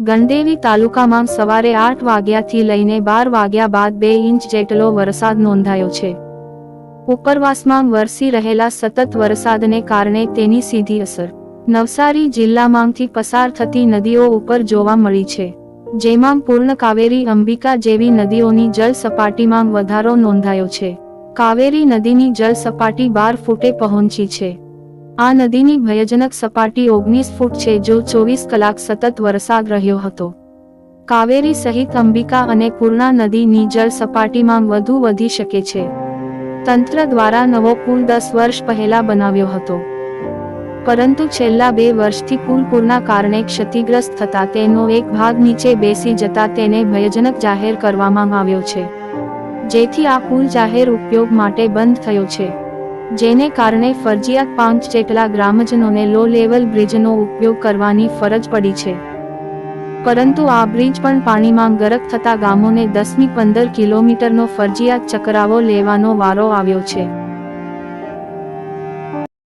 ગણદેવી તાલુકામાં સવારે આઠ વાગ્યાથી લઈને બાર વાગ્યા બાદ બે ઇંચ જેટલો વરસાદ નોંધાયો છે. ઉપરવાસમાં વરસી રહેલા સતત વરસાદને કારણે તેની સીધી અસર. નવસારી જિલ્લામાંથી પસાર થતી નદીઓ ઉપર જોવા મળી છે. જેમાં પૂર્ણ કાવેરી અંબિકા જેવી નદીઓની જળ સપાટીમાં વધારો નોંધાયો છે. કાવેરી નદીની જળ સપાટી બાર ફૂટે પહોંચી છે. આ નદીની ભયજનક સપાટી ઓગણીસ ફૂટ છે જો ચોવીસ કલાક સતત વરસાદ રહ્યો હતો. કાવેરી સહિત અંબિકા અને પૂર્ણા નદીની જળ સપાટીમાં વધુ વધી શકે છે. તંત્ર દ્વારા નવો પુલ દસ વર્ષ પહેલા બનાવ્યો હતો. પરંતુ છેલ્લા બે વર્ષથી પુલ પૂરના કારણે ક્ષતિગ્રસ્ત થતા તેનો એક ભાગ નીચે બેસી જતા તેને ભયજનક જાહેર કરવામાં આવ્યો છે. જેથી આ પુલ જાહેર ઉપયોગ માટે બંધ થયો છે. જેને કારણે ફરજિયાત પાંચ જેટલા ગ્રામજનોને લો લેવલ બ્રિજનો ઉપયોગ કરવાની ફરજ પડી છે. પરંતુ આ બ્રિજ પણ પાણીમાં ગરક થતા ગામોને દસમી પંદર કિલોમીટરનો ફરજિયાત ચકરાવો લેવાનો વારો આવ્યો છે.